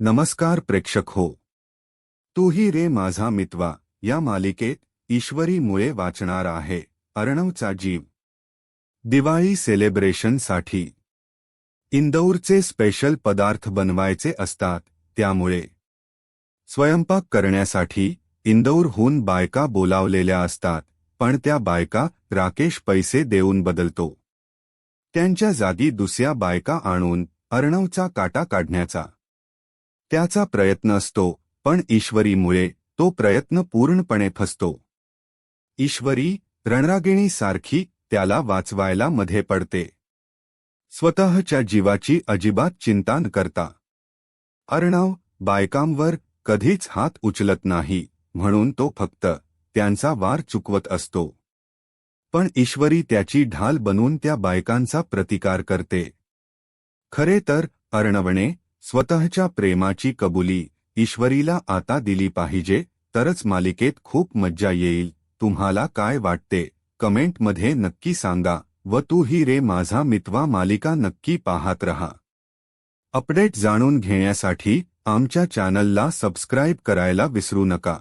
नमस्कार प्रेक्षक हो. तूही रे माझा मितवा या मालिकेत ईश्वरी मुळे वाचणार आहे अर्णवचा जीव. दिवाळी सेलिब्रेशनसाठी इंदौरचे स्पेशल पदार्थ बनवायचे असतात त्यामुळे. स्वयंपाक करण्यासाठी इंदौरहून बायका बोलावलेल्या असतात पण त्या बायका राकेश पैसे देऊन बदलतो. त्यांच्या जागी दुसऱ्या बायका आणून अर्णवचा काटा काढण्याचा. त्याचा प्रयत्न असतो पण ईश्वरीमुळे तो प्रयत्न पूर्णपणे फसतो. ईश्वरी रणरागिणीसारखी त्याला वाचवायला मध्ये पडते. स्वतःच्या जीवाची अजिबात चिंता न करता. अर्णव बायकांवर कधीच हात उचलत नाही म्हणून तो फक्त त्यांचा वार चुकवत असतो. पण ईश्वरी त्याची ढाल बनून त्या बायकांचा प्रतिकार करते. खरे तर अर्णवने स्वतःच्या प्रेमाची कबुली ईश्वरीला आता दिली पाहिजे तरच मालिकेत खूप मज्जा येईल. तुम्हाला काय वाटते? कमेंटमध्ये नक्की सांगा व तू ही रे माझा मितवा मालिका नक्की पाहत रहा. अपडेट जाणून घेण्यासाठी आमच्या चॅनलला सबस्क्राईब करायला विसरू नका.